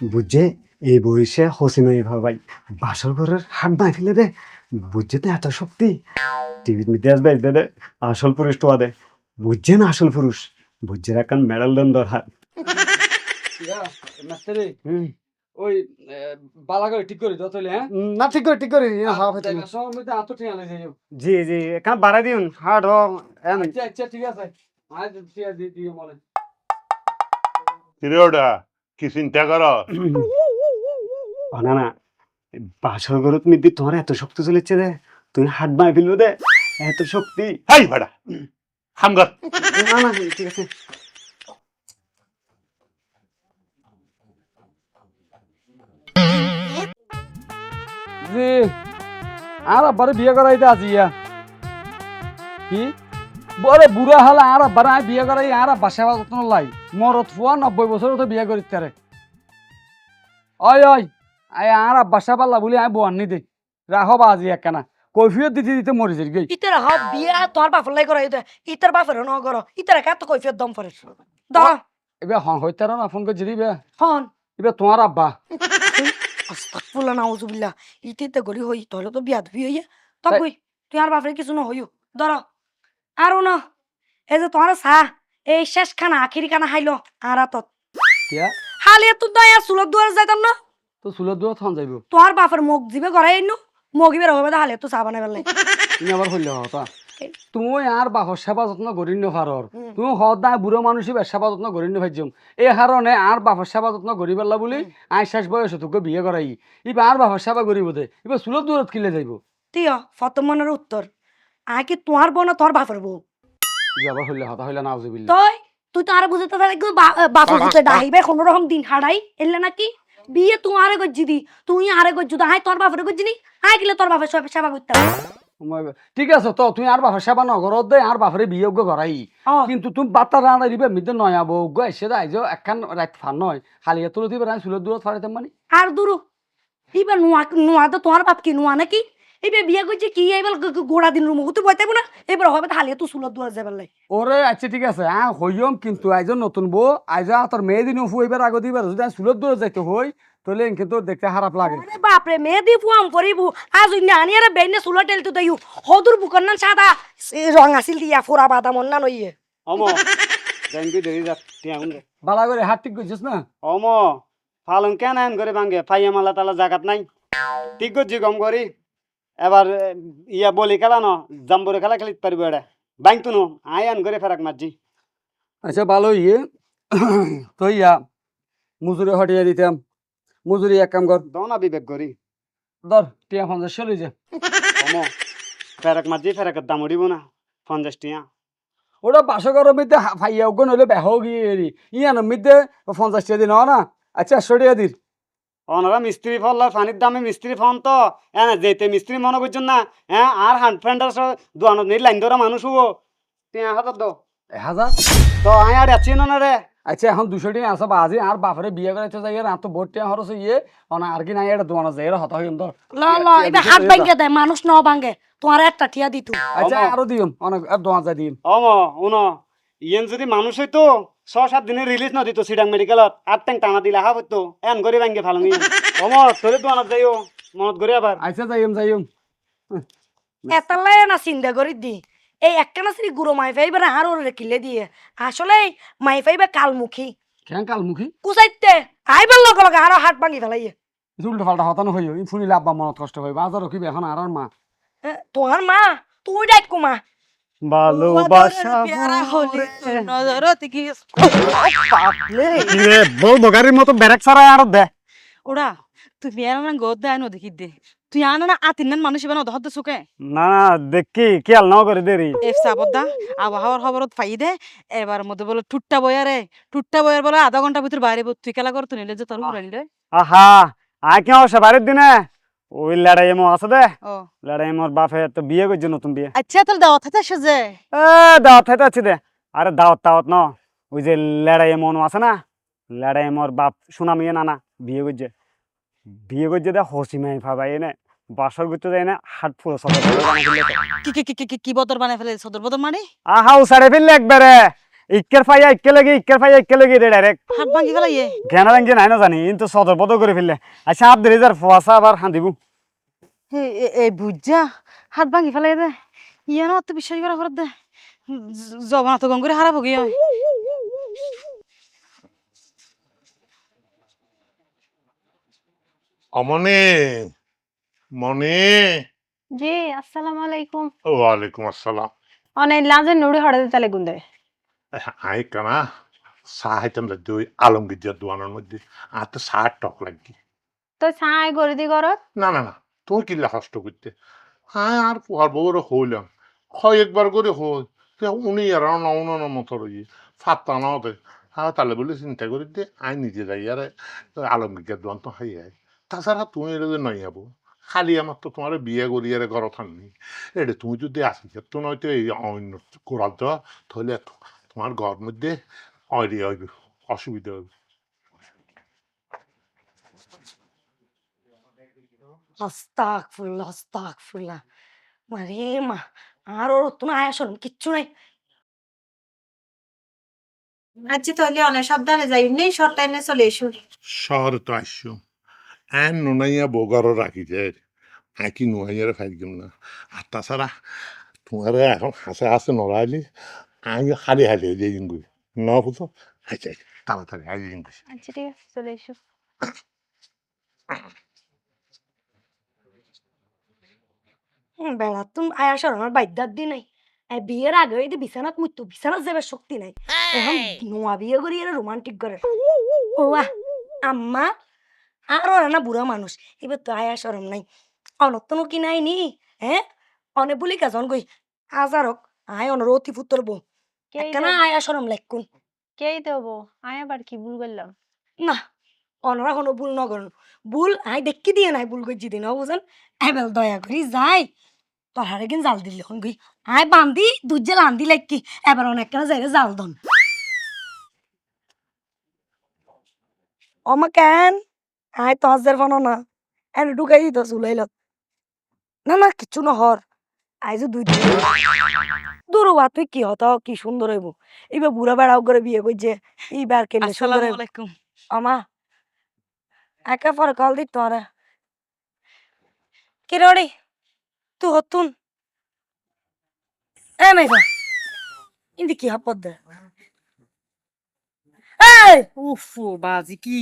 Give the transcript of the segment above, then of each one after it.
বুঝছে এই বয়সে হসিনা ভাই বাসর ঘরের হাট বাই ফেলে দে বুঝছে তো এত শক্তি। টিভির মধ্যে আসবে দে দে আসল পুরুষ টোয়া দে বুঝছে না আসল পুরুষ বুঝছে এখন মেডাল দেন দরকার ওই বালা করে ঠিক করে দাও হ্যাঁ? না ঠিক করে ঠিক করে হাওয়া খেতে জায়গা সময় মধ্যে আতো ঠিক জি জি এখানে বাড়াই দিন হাট আচ্ছা আচ্ছা ঠিক আছে। আজ ঠিক আছে দিয়ে দিও মনে। কিরে ওটা? কি চিন্তা কর? না না। বাসর ঘরত মধ্যে তোমার এত শক্তি চলেছে দে তুমি হাট বাই ফেলব দে। এত শক্তি। হাই ভাড়া হামগার না না ঠিক আছে। জি। আর আব্বারে বিয়ে করাইতে আছি ইয়া। কি? বলে বুড়া হলে আর আমি বিয়ে করাই আর সেবা যত্ন লাই মরত ফুয়া নব্বই বছর তো বিয়ে করি তারে ওই ওই আই আর আব্বা সেবা লা বলি আমি বোয়ার নি দে রাখো বাজি একখানা। কৈফিয়ত দিতে দিতে মরি যাই গই। ইতারা হব বিয়া তোমার বাপের লাই করা ইতা ইতার বাপের ন করো ইতারা কাত কৈফিয়ত দম পরে দাও। এবার হন হইতে না ফোন করে জিরিবে। হন। এবার তোমার আব্বা। আস্তাগফিরুল্লাহ নাউজুবিল্লাহ। ইতিতে গরি হই তাহলে তো বিয়া ধুই হইয়া। তো তাই- আর বাপরে কিছু ন হইও। ধর আর ন এই যে তোমার সা এই শেষ খানা আখিরি খানা হাইলো আর তত কিয়া হালে তো দয়া সুলক দুয়ার যাইতাম না। তো চুলত দূর থন যাইব। তোমার বাপের মুখ দিবে গড়াই আইনু মগিবে রবে হালে তো চা বানাই পেলাই তুমি আবার হইলে হতা তুমি আর বাহর সেবা যত্ন করি ন পারর তুমি সদায় বুড়ো মানুষই সেবা যত্ন করি এই কারণে আর বাপর সেবা যত্ন করি পেলা বলি আই শেষ বয়স তোকে বিয়ে করাই ইবা আর সেবা করিব দে ইবা চুলত দূরত কিলে যাইব? তিয় ফতমনের উত্তর কি তোমার বউ না তোর বাপের বউ? ইবা আবার হইলে হতা হইলে না বুঝিবিল তই তুই তো আর বুঝতে পারে কি বাপের বুঝতে ডাহিবে কোনো রকম দিন হারাই এলে নাকি? বিয়ে তুই আরে গজ্জি দি তুই আরে গজ্জু দা হাই তোর বাপের গজ্জি নি হাই কিলে তোর বাপের সব সেবা করতে হবে। ঠিক আছে তো তুই আর বাপর সেবা নগর দে আর বাপরে বিয়ে করাই। অ, কিন্তু তুমি বার্তা রান্না দিবে মিদে নয় আবো গো এসে দাই যে একখান রাত ফান নয়। খালি এত দিবে রাই চুলত দূরত ফাড়াইতে মানে। আর দুরু এবার নোয়া নোয়া তো তোমার বাপ কি নোয়া নাকি? এবার বিয়ে করছে কি? এবার গোড়া দিন রুমো তুই বইতে না? এবার হবে হালিয়ে তুই সুলত দুয়ার যাবার লাই। ওরে আচ্ছা ঠিক আছে হ্যাঁ হইম কিন্তু আইজ নতুন বউ আইজ তোর মেয়ে দিন ফুইবার আগে দিবার যদি চুলত দূরে যাইতে হই তাহলে কিন্তু দেখতে খারাপ লাগে। আরে বাপরে মেয়ে দি ফুয়াম করিবু আজ ইন্না আনি আরে বেনে সুলত টেল তো দেইউ হদুর বুকন না সাদা এ রং আছিল দিয়া ফোরা বাদাম না নইয়ে অম জানবি দেরি যাক টিয়াউন বালা করে হাত ঠিক করছিস না? অম ফালং কেন আন করে ভাঙ্গে? ফাইয়া মালা তালা জাগাত নাই। ঠিক করছি কম করি। এবার ইয়া বলি খেলা ন জাম্বরে খেলা খেলিত পারব এটা বাইং তুনো আই আন করে ফেরাক মারজি আচ্ছা ভালো ইয়ে তো ইয়া মজুরি হটিয়ে দিতাম। মজুরি এক কাম কর। দনা বিবেক করি। ধর টিয়া পঞ্চাশ চলে যা। ফেরাক মারজি ফেরাকের দাম উড়িব না পঞ্চাশ টিয়া। ওটা বাসো গরম মিদ্যে ফাইয়া ওগুন হলে বেহ গিয়ে ইয়ানোর মিদ্যে পঞ্চাশ টাকা দিন না। আচ্ছা একশো দিন ওনারা মিস্ত্রি ফল পানির দামে মিস্ত্রি ফোন তো। হ্যাঁ যেতে মিস্ত্রি মনে করছেন না হ্যাঁ আর হান্ড ফ্রেন্ডার দোয়ানো নেই লাইন ধরা মানুষ হব। টিয়া হাজার দো এক হাজার তো আয় আর আছি না রে। আচ্ছা এখন দুশো টাকা আছে বাজে আর বাপরে বিয়ে করাইতে যাই আর তো বোট টাকা খরচ ইয়ে অনা আর কি নাই এটা দোয়ানো যায় এরা হতা হইম ধর ল ল এবার হাত ভাঙ্গে দেয় মানুষ ন ভাঙ্গে তোমার একটা ঠিয়া দিতু আচ্ছা। আরও দিম অনেক আর দোয়া যায় দিম। অম উন ইয়েন যদি মানুষ হইতো ছ সাত দিনে রিলিজ ন দিত সিডাং মেডিকেলত আট ট্যাং টানা দিলে হা হইতো এন করে ভাঙ্গে ভালো নিয়ে অম তোরে দোয়ানত যাইও মনত করে আবার। আচ্ছা যাইম যাইম এতালাই না চিন্তা করি দি। এই একটা না শ্রী গুরু মাই ফাইবার আর ওর কিলে দিয়ে। আসলে মাই ফাইবা কালমুখী। কেন কালমুখী? কুচাইতে আইবার লগ লগে আরও হাত ভাঙি ফেলাইয়ে। উল্টো ফাল্টা হতানো হইও ই ফুনিলে আব্বা মনত কষ্ট হইব আজার রকিব এখন আর আর মা। তোমার মা তুই ডাক কুমা। ভালোবাসা কিরে বউ বগারির মতো ব্যারাক ছাড়া আর দে। ওরা তুই আর না গদ দেয় দেখি দে। তুই আনা না আতিন নান মানুষ বানা দহত সুকে না না দেখি খেয়াল নাও করে দেরি। এফ সাবদা আবহাওয়ার খবরত ফাই দে। এবার মধ্যে বলে টুট্টা বয়ারে টুট্টা বয়ার বলে আধা ঘণ্টা ভিতর বাইরে তুই খেলা কর তুই নিলে যে তোর আহা আয় কেউ সেবারের দিনে। ওই লড়াই এমন আছে দে। ও। লড়াই মোর বাপে তো বিয়ে করছে নতুন বিয়ে। আচ্ছা তাহলে দাওয়াত হাতে আসে যে? এ দাওয়াত খাইতে আছি দে। আরে দাওয়াত তাওয়াত ন। ওই যে লড়াই এমন আছে না? লড়াই মোর বাপ সুনামিয়ে নানা বিয়ে করছে। বিয়ে করছে দে হসি মাই ভাবাই এনে বাসর করতে যায় না হাট ফুলো সব কি কি কি কি কি কি বদর বানাই ফেলে সদর বদর মানে? আহা উসাড়ে ফেললে একবারে। ইক্কের ফাইয়া ইক্কে লগে ইক্কের ফাইয়া ইক্কে লগে রে ডাইরেক্ট হাত ভাঙি গেল ইয়ে। জ্ঞানা রাঙ্গি নাই না জানি কিন্তু সদর বদ করে ফেললে। আচ্ছা আপ দেরি যার ফোয়াশা আবার এ- এই বুঝা হাত ভাঙি ফেলাই দে। ইয়ে না অত বিশ্বাস করা করে দে। জবান তো গঙ্গুরে হারাবো গিয়ে অমনে মনে জি আসসালামু আলাইকুম। ওয়ালাইকুম আসসালাম। অনেক লাজে নুড়ি হড়ে তালে গুন্দে। আই কানা চাহ আইতাম লাগছে ওই আলমগীর দোয়ানোর মধ্যে আর তো ছাই করে দি ঘরত না না না তুমি কিল্লা কষ্ট করতে হ্যাঁ আর পোহার বউর হইলাম হয় একবার করে সে উনি আর নৌন মতো রয়ে ফাত্তা না হতে হ্যাঁ তাহলে বলে চিন্তা করি দে আই নিজে যাই আর আলমগীর দোয়ান তো হাই আই তাছাড়া তুমি এটা যে নই যাব খালি আমার তো তোমার বিয়ে করি আর ঘর থাকনি এটা তুমি যদি আসি তো নয়তো এই অন্য কোরাল দেওয়া তাহলে তোমার ঘর মধ্যে অয়রি হইবে অসুবিধা হবে আস্তাগফিরুল্লাহ আস্তাগফিরুল্লাহ মারে মা আর ওর তো না আয়া শরম কিচ্ছু নাই আচ্ছা তাহলে অনেক সাবধানে যাই নেই শর্ট টাইমে চলে এসো শহরে তো আসছো এন নুনাইয়া বগারও রাখি যায় আঁকি নুয়াইয়ারে ফাইলাম না আর তাছাড়া তোমার এখন হাসে হাসে নড়াইলি আমি হয়ে যাই গুই ন বুঝো আচ্ছা তাড়াতাড়ি হাই গুই আচ্ছা ঠিক আছে চলে এসো বেড়া তুমি আয়া শরমের বাইদার দি নাই এই বিয়ের আগে এই বিছানাত মৃত্যু বিছানাত যাবে শক্তি নাই এখন নোয়া বিয়ে করি এরা রোমান্টিক করে আম্মা আর ওরা না বুড়া মানুষ এবার তো আয়া শরম নাই অনতনও কি নাই নি হ্যাঁ অনে বলি কাজন গই হাজারক আয় অনর অতি পুত্র বউ একটা না আয়া শরম লাগুন কেই দেবো? আয় আবার কি ভুল করলাম? না অনরা কোনো ভুল নগর ভুল আই দেখি দিয়ে নাই ভুল করছি দিন বুঝেন? এবার দয়া করি যাই। তোর হারে কিন জাল দিলি হন গই আই বান্ধি লাগকি এবার জাল দন। অমা কেন? আই তো হাজার ফানো না। এন ঢুকাই দিত চুলাইল না না কিচ্ছু নহর। আই যে দুই দূর বা তুই কি হত কি সুন্দর হইব। এবার বুড়া বেড়াও করে বিয়ে করছে এইবার কেন সুন্দর আসসালামু হইব আলাইকুম আমা একা পরে কল দিত তোরা কিরড়ি তু হতুন। এ মেঘা ইন্দি কি হাপদ দে? এই! উফ বাজি কি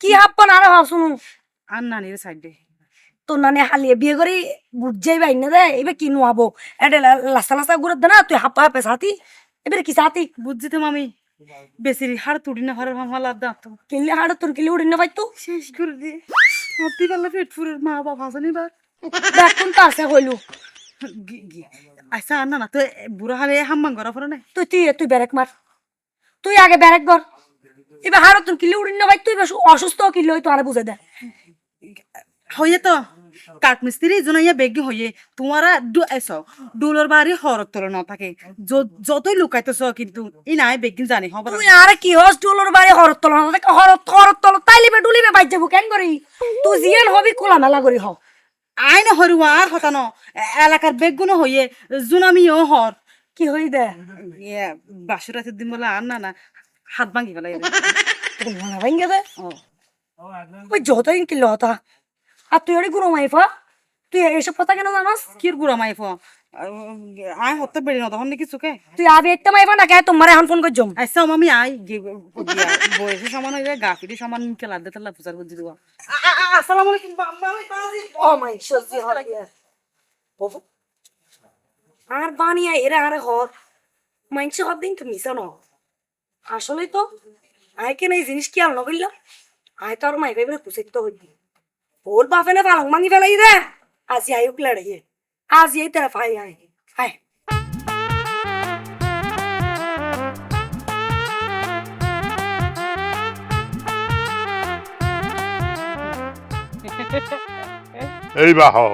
কি হাপ্পন আর হাও শুনু আর নানির সাইডে তোর নানি হালিয়ে বিয়ে করি বুঝাই বাই না দে এবার কি নোয়াবো এটা লাসা লাসা ঘুরে দে না তুই হাপ্পা হাপে সাথী এবার কি সাথী বুঝছি তো মামি বেশি হাড় তুড়ি না হাড়ের ভাঙা লাভ দাঁত কিনলে হাড় তোর কিনলে উড়ি না পাইতো শেষ করে দিয়ে আপনি পারলে পেট ফুরের মা বাবা আছে নিবার দেখুন তো আছে হইলু আচ্ছা আর না না তো বুড়া হালে হাম্মাং করা পরে না তুই তুই তুই ব্যারেক মার তুই আগে ব্যারেক কর এবার হারো তোর কিলে উড়ি না ভাই তুই এবার অসুস্থ কিলে হই তো আরে বুঝে দে। হয়ে তো। কাঠ মিস্ত্রি জনাইয়া বেগি হয়ে তোমারা এস। ডোলর বাড়ি হরত তোর না থাকে। যতই লুকাইতেছ কিন্তু ই নাই বেগিন জানি হবার তুই আরে কি হস ডুলোর বাড়ি হরত তল না দেখ হরত হরত তল তাইলিবে ডুলিবে বাইর যাব কেন করি? তুই জিয়ান হবি খোলা মেলা করি হ। আইন হরুয়া আর হতানো এলাকার বেগুন হয়ে জুনামিও হর। কি হই দে? ইয়ে বাসুর রাতের দিন বলে আর না না হাত ভাঙি ফেলাই মনে দে ও। যতই কিলো হতা। আর তুই ওরে গুরু মাইফ। তুই এসব কথা কেন জানাস? কির বুড়া মাইফ? আয় হতে বেড়ে না তখন নাকি চোখে। তুই আবি একটা মাইফা না কে তোমার এখন ফোন করছম আচ্ছা মামি আই বয়সে সমান হয়ে যায় গাফিটি সমান খেলা দে তাহলে পূজার বুঝি দেওয়া আসসালামু আলাইকুম ও মাই বাবু। আর বানিয়া এরা আরে হর মাইনছে হর দিন তুমি জানো আসলে তো আয় কেন এই জিনিস কি আর নগিল আয় তো আর মাই ভাই কুসিত তো হইনি ওর বাপে না পালং মাঙ্গি ফেলাই দে আজি আয়ুক লড়াইয়ে আজি এই তেরা ফাই আয় আয় এই বাহন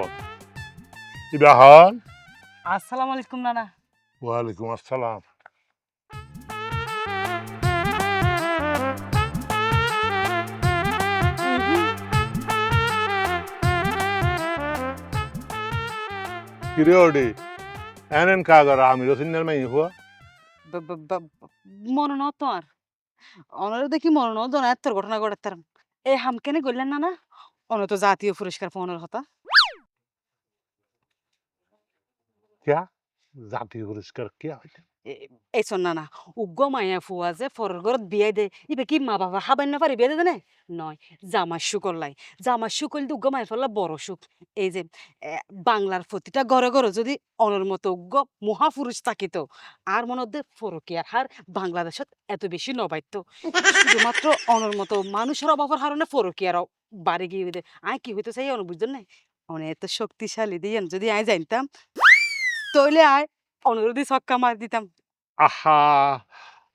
এই বাহন আসসালামু আলাইকুম নানা ওয়ালাইকুম আসসালাম কিরে ওডি এনেন কাগর আমি রসিনের মাই হুয়া মরণ ব- ব- ন তো আর অনারে দেখি মরণ জন এত ঘটনা ঘটাতাম এই হামকেনে গড়লেন না না অন তো জাতীয় পুরস্কার পাওয়ানোর কথা কিয়া জাতীয় পুরস্কার কে হইছে এই শোন না না মায়া ফুয়া যে ফরের ঘরত বিয়ে দে ইবে কি মা বাবা হাবাই না পারি বিয়ে দে নয় জামার সুকর লাই জামার সুকল দি উগ্র মায়ের ফেলা বড় সুখ এই যে বাংলার প্রতিটা ঘরে ঘরে যদি অনর মতো উগ্র মহাপুরুষ থাকিত আর মনে ফরকিয়ার হার বাংলাদেশত এত বেশি নবাইত শুধুমাত্র অনর মতো মানুষের অভাবের হারণে ফরকিয়ারও বাড়ি গিয়ে দে আয় কি হইতে চাই অন বুঝছেন না অনেক এত শক্তিশালী দিয়েন যদি আয় জানতাম তইলে আয় অনুরোধী ছক্কা মার দিতাম আহা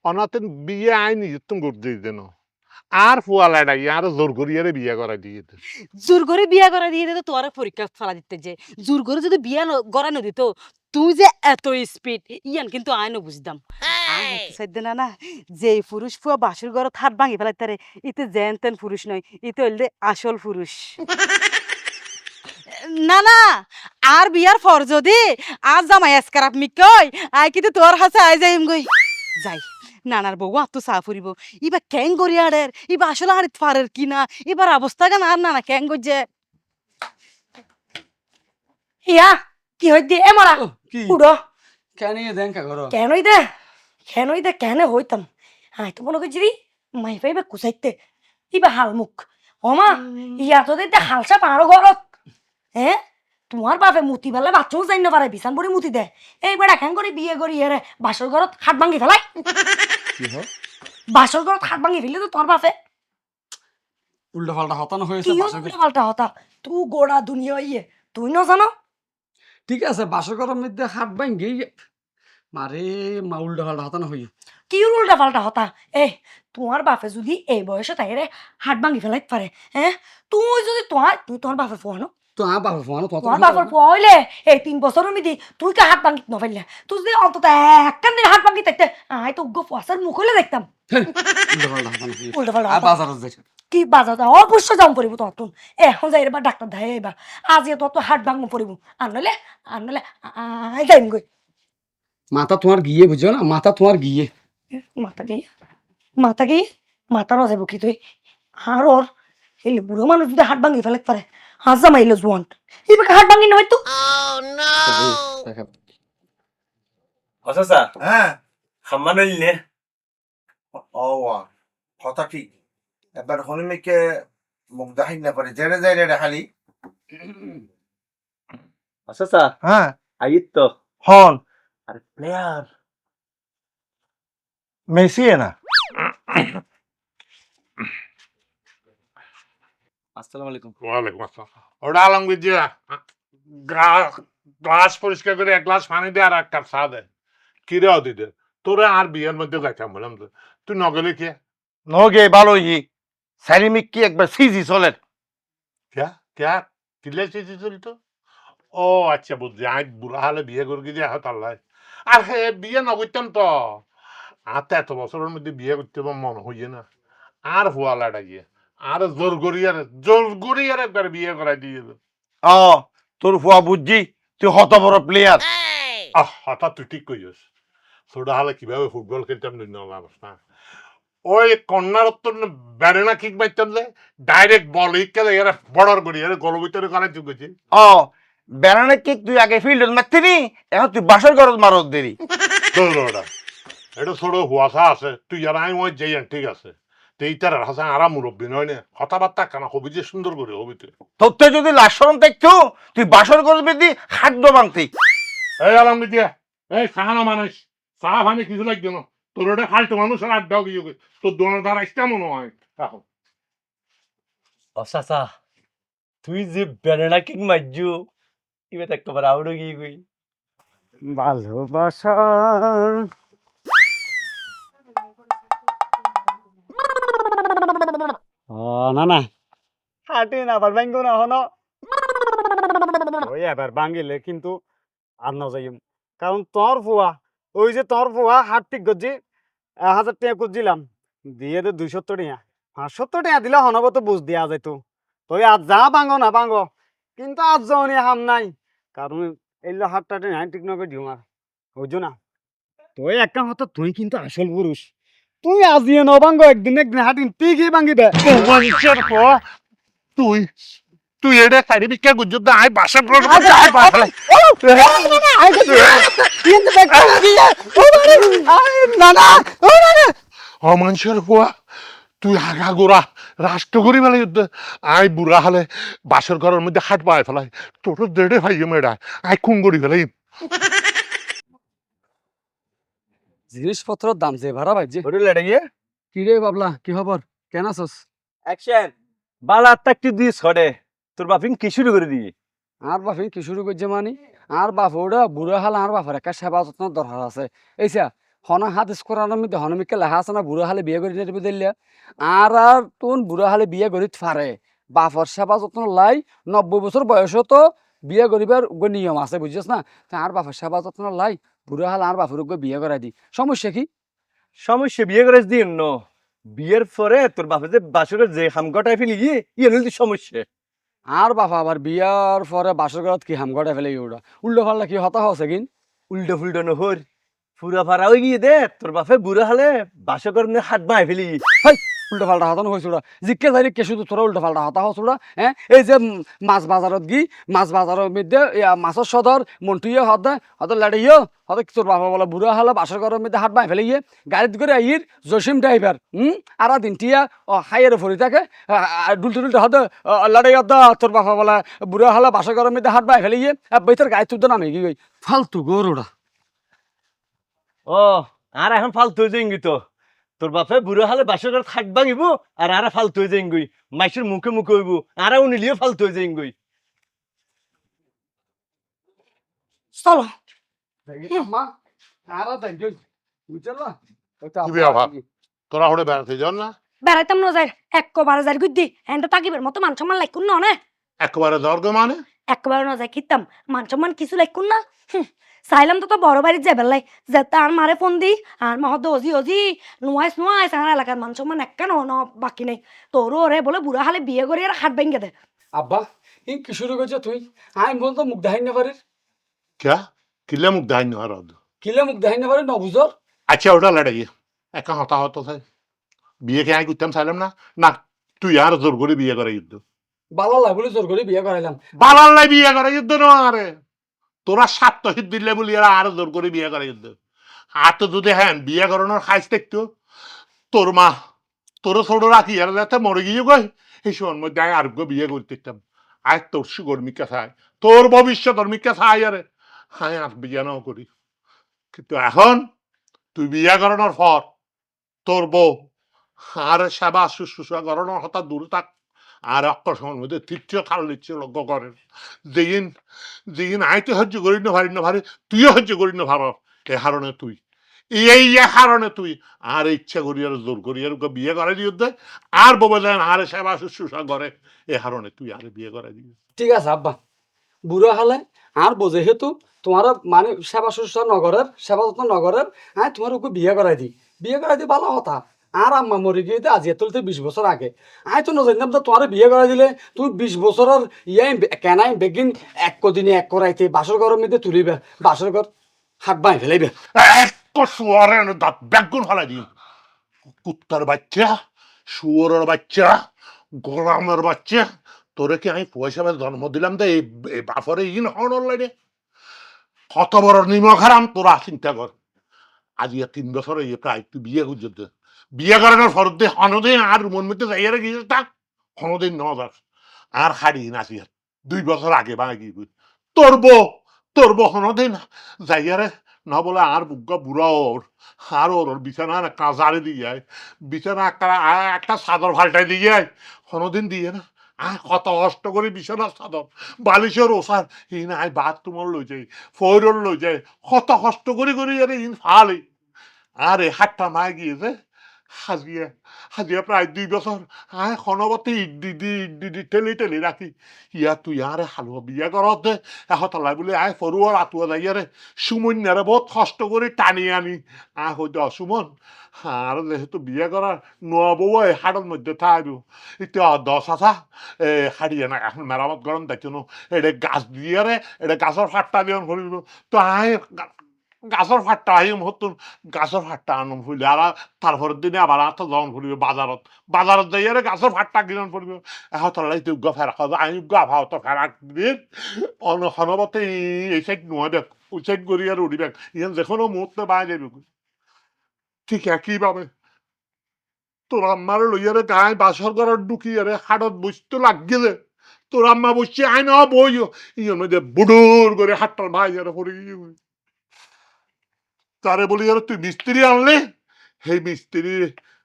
অনাতেন বিয়ে আইনি তুমি করতে দেন আর ফুয়ালাটা আর জোর করিয়ারে বিয়ে করা দিয়ে দে জোর করে বিয়া করে দিয়ে দিত তোর পরীক্ষা ফেলা দিতে যে জোর করে যদি বিয়া করা নদিত তুই যে এত স্পিড ইয়ান কিন্তু আইনও বুঝতাম সাইড না না যে পুরুষ ফুয়া বাসুর ঘর হাত ভাঙি ফেলাই তারে ইতে জেন তেন পুরুষ নয় ইতে হইলে আসল পুরুষ না না আর বিয়ার ফর যদি আর জামাই এসকারাপ মিকই আই কিন্তু তোর হাসে আই যাইম গই যাই নানার বউ আত্ম চা ফুরিব। ইবা কেং গরিয়াড়ের ইবা আসলে হারিত পারের কি না এবার অবস্থা কেন আর নানা কেং গজে ইয়া কি হইতে এ মারা উড়ো। কেন দেন কা ঘর? কেনই দে? কেনই দে? কেন হইতাম? হাই তো মনে করছি মাই পাইবে কুচাইতে। ইবা হাল মুখ। ওমা ইয়া তো দিতে হালসা পাহাড় ঘরত হ্যাঁ তোমার বাপে মুতি ফেলে বাচ্চাও যাই না পারে বিছান পরে মুতি দে। এই বেড়া কেন করে বিয়ে করি এরে বাসর ঘরত হাত ভাঙি ফেলাই। বাসর ঘরত হাত ভাঙি ফেলে তো তোর বাপে। উল্টা পাল্টা হতানো হয়েছে ঘর- পাল্টা হতা? তুই গোড়া দুনিয়া ইয়ে তুই না জানো ঠিক আছে বাসর ঘরের মধ্যে হাত ভাঙ্গি মারে মা উল্টা পাল্টা হতানো হই কি উল্টা পাল্টা হতা? এ তোমার বাপে যদি এই বয়সে তাই রে হাত ভাঙি ফেলাইতে পারে হ্যাঁ তুই যদি তোমার তুই তোমার বাপে ফোয়ানো তো আমার ফোন তো তোমার বাপর ফুয়া হইলে এই তিন বছরের মধ্যে তুই কে হাত ভাঙি নফেললে তুই যদি অন্তত একখান দিন হাত ভাঙি থাকতে আয় তো মুখ হইলে দেখতাম। কি বাজার যা অবশ্যই যাম পড়িব তখন এখন যাই এবার ডাক্তার দেখাই এবার আজ এ তো হাত ভাঙ পড়িব আর নলে আর নলে আয় যাইম গই মাথা তোমার গিয়ে বুঝছ না? মাথা তোমার গিয়ে। মাথা গিয়ে? মাথা গিয়ে? মাথা না যাব কি তুই আর ওর এই বুড়ো মানুষ যদি হাত ভাঙি ফেলে পারে হাত জামাইলো জোয়ান এবার হাত ভাঙি নয় তো অসসা হ্যাঁ। খাম্মান হইলে ও কথা ঠিক। এবার হনুমিকে মুখ দেখাই না পারে। জেরে যাই রে খালি। অসসা হ্যাঁ। আইত তো। হন। আর প্লেয়ার মেসি না। আসসালামু আলাইকুম। ওয়ালাইকুম আসসালাম। ওটা আলমগীর জিয়া গ্লাস পরিষ্কার করে এক গ্লাস পানি দে আর এক কাপ চা দে। কিরেও দিতে তোরা আর বিয়ের মধ্যে যাইতাম বললাম তো তুই নগলে কে? নগে ভালো ই সালিমিক কি একবার সিজি চলে? ক্যা ক্যা কিলে চেয়েছি চলতো ও আচ্ছা বুঝছি আজ বুড়া হলে বিয়ে করে গিয়ে হত আল্লাহ আর হে বিয়ে না করতাম তো। আর এত বছরের মধ্যে বিয়ে করতে মন হইয়ে না। আর হুয়ালাটা গিয়ে আর জোর গড়িয়ারে জোর গড়িয়ারে একবার বিয়ে করাই দিয়ে দেবে ও তোর ফুয়া বুঝছি তুই হত বড় প্লেয়ার আহ হঠাৎ তুই ঠিক কইস ছোট হলে কীভাবে ফুটবল খেলতাম অবস্থা ওই কন্যার ব্যারেনা কিক মারতাম যে ডাইরেক্ট বল ইকে এরা বড়র করি এরা গল ভিতরে করাই চুক গেছি ও কেক তুই আগে ফিল্ডত মারতিনি এখন তুই বাসর ঘরত মারত দেরি এটা ছোট হুয়াশা আছে তুই আমি ওই যাই ঠিক আছে। তো এইটার হাসা আরাম মুরব্বী নয় না কথাবার্তা কেনা হবি যে সুন্দর করে হবি তুই তোর যদি লাশরম দেখতো তুই বাসর ঘর বেদি খাদ্য বাংতি। এই আলাম দিয়া এই সাহানা মানুষ সাহা ভানে কিছু লাগবে না। তোর ওটা খালতো মানুষ আর আড্ডাও গিয়ে তোর দোনো দ্বারা ইস্তা মনে হয়। এখন অসসা তুই যে ব্যানানা কিক মারজু ইবে তো একেবারে আউড়ে গিয়ে গই। ভালোবাসার ও না না। হাটে না আবার ব্যাঙ্গো না হনো। ওই এবার ভাঙিলে কিন্তু আর না যাইম কারণ তোর ফুয়া ওই যে তোর ফুয়া হাট ঠিক করছি এক হাজার টাকা করছিলাম দিয়ে দে দুইশো টাকা। পাঁচশো টাকা দিলে হনবত বুঝ দিয়া যাইতো। তুই আজ যা ভাঙো না ভাঙো কিন্তু আজ যাওনি হাম নাই। কারণ এলে হাতটা টেনে ঠিক নকে দিও আর বুঝছ না? তুই একটা হতো তুই কিন্তু আসল পুরুষ। তুই আজিয়ে নবাঙ্গ একদিন একদিন হাটিন ঠিকই ভাঙিবে? মানুষের হ তুই তুই এটা খাইবি বিকে গুজব আই বাসা করব আই বাসা আই না না ও মানুষের হুয়া তুই আগা গোড়া রাষ্ট্র করি ফেলাই আই বুড়া হলে বাসর ঘরের মধ্যে হাট পায় ফেলাই তোর দেড়ে ভাই মেয়েরা আই খুন করি ফেলাই জিনিসপত্রের দাম যে ভাড়া ভাই যে ওরে লেটে গিয়ে কি রে বাবলা কি খবর? কেন আছস? অ্যাকশন বালা তাকটি দিয়ে ছড়ে তোর বাপিং কি শুরু করে দিয়ে আর বাপে কি শুরু করছে মানি? আর বাপ ওটা বুড়া হাল আর বাপের একটা সেবা যত্ন দরকার আছে। এইসা হনা হাত স্কোরানোর মধ্যে হনমিকে লেখা আছে না বুড়া হালে বিয়ে করে নিতে দিলে আর আর তোন বুড়া হালে বিয়ে করি ফারে বাপর সেবা যত্ন লাই নব্বই বছর বয়সও তো বিয়ে করিবার নিয়ম আছে বুঝছিস না? আর বাপের সেবা যত্ন লাই বুড়া হাল আর বাপের উগ্র বিয়ে করাই দি। সমস্যা কি? সমস্যা বিয়ে করে দিয়ে ন বিয়ের পরে তোর বাপে যে বাসরের যে হামগটায় ফেলি গিয়ে ইয়ে নিল সমস্যা। আর বাপা আবার বিয়ার পরে বাসর ঘরত কি হাম গড়ে ফেলে ওটা উল্টো পাল্টা কি হতা হচ্ছে কিন উল্টো ফুল্টো নহর। পুরা ফারা হয়ে গিয়ে দে তোর বাপে বুড়া হলে বাসর হাত বাই ফেলি। উল্টো পাল্টা হতানো হয়েছে ওরা জিজ্ঞে যাই কে শুধু তোরা উল্টো পাল্টা হতা ওরা হ্যাঁ এই যে মাছ বাজারত গি, মাছ বাজারের মধ্যে মাছের সদর মন্টুইয়ে হত হত লাড়িয়ে হত তোর বাবা বলে বুড়া হলে বাসর ঘরের মধ্যে হাত বাই ফেলে গিয়ে গাড়িত করে আইর জসিম ড্রাইভার হুম আর দিনটিয়া ও হাইয়ের ভরি থাকে ডুলতে ডুলতে হত লাড়াই হত তোর বাবা বলে বুড়া হলে বাসর ঘরের মধ্যে হাত বাই ফেলে গিয়ে বইতের গায়ে তুলতে নামে গিয়ে ফালতু গরুড়া ও আর এখন ফালতু হয়ে যাইঙ্গি তো তোর বাপে বুড়া হলে বাসর করে থাক ভাঙিব আর আর ফালতু হয়ে যাইঙ্গি মাইসের মুখে মুখে হইব আর উনিলিও ফালতু হয়ে যাইঙ্গি চলো। মা আর বুঝলো? কি বিয়া তোরা হলে বেড়াতে যান না? বেড়াইতাম না যাই একবারে যাই গুদ্দি হ্যান্ডে তাকিবের মতো মান সম্মান লাইকুন না একবারে দর্গ মানে? একবারে না যাই খিতাম মান সম্মান কিছু লাইকুন না? চাইলাম তো তো বড় বাড়ির যাবে লাই। যে তার মারে ফোন দি। আর মহদ অজি অজি নোয়াইস নোয়াইস। আমার এলাকার মান সম্মান একটা ন ন বাকি নেই। তোরও ওরে বলে বুড়া হালে বিয়ে করে আর হাত ভেঙে দে। আব্বা ই কি শুরু করছ তুই? আমি বলতো মুখ দেখাই না পারিস কে কিলে মুখ দাইন আর কিলে মুখ দেখাই না পারি ন বুঝর আচ্ছা ওটা লড়াই একা হতা হতো থাই। বিয়ে কে আই করতাম চাইলাম না? না তুই আর জোর করে বিয়ে করে যুদ্ধ। বালা লাই বলে জোর করে বিয়ে করাইলাম। বালার লাই বিয়ে করে যুদ্ধ নয় তোরা সাত হিত দিলে বলি এরা আর জোর করে বিয়ে করে যুদ্ধ আর তো যদি হ্যাঁ বিয়ে করানোর খাইস দেখতো। তোর মা তোর ছোট রাখি আর যাতে মরে গিয়ে গই এই সময় মধ্যে আমি আর বিয়ে করতে দিতাম আয় তোর সুগর মিকা চাই তোর ভবিষ্যৎ ওর মিকা চাই আরে। হ্যাঁ আর বিয়ে নাও করি। কিন্তু এখন তুই বিয়ে করানোর পর তোর বউ আর সেবা, শুশ্রূষা করানোর হঠাৎ দূরে থাক। আর সময়ের মধ্যে তৃতীয় থাল নিচ্ছে লক্ষ্য করেন। যেদিন যেদিন আইতে হজ্জ করি না পারি না পারি তুইও হজ্জ করি ভালো এ হারণে তুই। এই হারণে তুই। আর ইচ্ছা করি আর জোর করি আর বিয়ে করে দিও দে। আর ববে দেন, আর সেবা শুশ্রূষা করে। এ হারণে তুই আর বিয়ে করে দিও ঠিক আছে, আব্বা। বুড়ো হালে, আর বোঝে হেতু তোমার মানে সেবা শুশ্রূষা নগরের, সেবা যত্ন নগরের হ্যাঁ তোমার ওকে বিয়ে করাই দি বিয়ে করাই দি ভালো কথা। আর আম্মা মরে গিয়ে তো আজি তুলতে বিশ বছর আগে। আই তো নজানিতাম তো তোমার বিয়ে করাই দিলে তুই বিশ বছরের ইয়াই কেনাই বেগিন এক কদিনে এক করাইতে বাসর ঘরের মধ্যে তুলিবে বাসর ঘর হাত বাই ফেলাইবে। এক শুয়ারের দাঁত ব্যাগুন ফেলাই দিও। কুত্তার বাচ্চা, শুয়োরের বাচ্চা, গোলামের বাচ্চা, তোরে কি আমি পয়সা পেয়ে জন্ম দিলাম তো এই বাপরে ইন হওয়ার লাগে কত বড় নিমক হারাম তোরা চিন্তা কর। আজ তিন বছর প্রায় তুই বিয়ে করছিস বিয়ে ফরত দিয়ে হনদিন আর মন মধ্যে যাইয়ারে গিয়েছিস তা হনদিন ন যাস আর হাড়ি নাচি দুই বছর আগে ভাঙে তোর বউ তোর বউ হনদিন যাইয়ারে না বলে আর বুগ্গা বুড়া ওর, আর ওর ওর বিছানা জারে দিয়ে যায় বিছানা একটা একটা চাদর ফাল্টাই দিয়ে যায় কোনোদিন দিয়ে না আয় কত কষ্ট করে বিছানার চাদর, বালিশের ওষার, এই না আয় বাথরুমর লই যাই ফৈরর লই যায় কত কষ্ট করে করে আরে ইন ফালে, আরে হাতটা মায় গিয়েছে হাজিয়া হাজিয়া প্রায় দুই বছর আয় খনবতে ইডি দি ইডি দি টেলি টেলি রাখি ইয়া তুই আরে হালুয়া বিয়া করত দে। এহতলাই বলে আয় ফরুয়ার আতুয়া যাইয়ারে সুমন্যারে বহুত কষ্ট করে টানি আনি। আহ হইতে অসুমন আর যেহেতু বিয়ে করার নোয়া বউ এই হাড়ের মধ্যে থাকব এতিয়া দশ আসা এ হাড়িয়ে না এখন মেরামত গরম দেখছ এটা গাছ দিয়ে রে এটা গাছের ফাটটা দিয়ে ভরিব তো আয় গাছের ফাটটা আহিম হতুন গাছের ফাটটা আনুম হইলে আর তারপরের দিনে আবার আত জন ফুরিবে বাজারত বাজারত যাই আর গাছের ফাটটা কিনন ফুরিবে এখন তোর লাই তুই ফেরা খাওয়া আমি গা ভাও তো ফেরা দিন অন হনবতে এই সাইড নোয়া দেখ ওই সাইড করি আর উড়িবে ইয়ান যেকোনো মুহূর্তে বাই যাবে ঠিক একইভাবে তোর আম্মার লইয়ারে গায়ে বাসর করার ঢুকিয়ারে হাটত বসতে লাগিলে। তোর আম্মা বসছে আই না বইও ইয়ার মধ্যে বুডুর করে হাটটার ভাই যারা পড়ে গিয়ে তারে বলি আর তুই মিস্ত্রি আনলে? সেই মিস্ত্রি,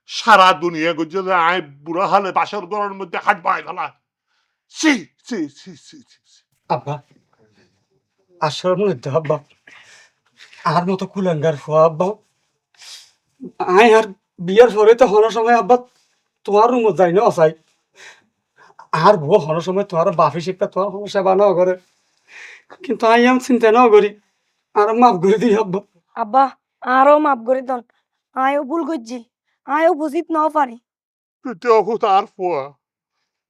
সারা দুনিয়া গুজে আই বুড়া হালে বাসর করার মধ্যে হাট বাই ফেলা। সি সি সি সি আব্বা আসর মধ্যে আব্বা। আর মতো কুলাঙ্গার হওয়া আব্বা। আই আর বিয়ের পরে তো হওয়ার সময় আব্বা তোমার রুমত যাই না অসাই। আর বউ হওয়ার সময় তোমার বাফি শিক্ষা তোমার কোনো সেবা নাও করে। কিন্তু আই আম চিন্তা নাও করি। আর মাফ করে দিই আব্বা। আব্বা আরও মাফ করে দন। আয়ও ভুল করছি। আয়ও বুঝিত নাও পারি। তুই তো বহুত আর পোয়া।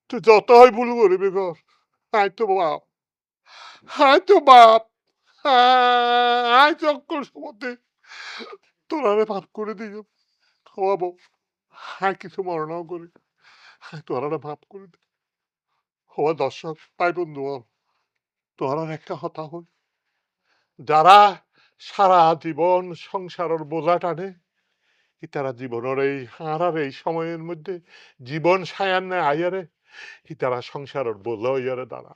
তুই যতই ভুল করবি কর। আই তো বাপ। আই তো বাপ। তো অক্কল সমতে। তোরারে পাপ করে দিই খাওয়াবো। হাই কিছু মরণাও করি। তোরারে পাপ করে দিই হওয়া দর্শক তাই বন্ধু তোরার একটা হতা হই। যারা সারা জীবন সংসারের বোঝা টানে ইতারা জীবনের এই হারার এই সময়ের মধ্যে জীবন সায়ান্নে আয়ারে ইতারা সংসারের বোঝা ইয়ারে দাঁড়া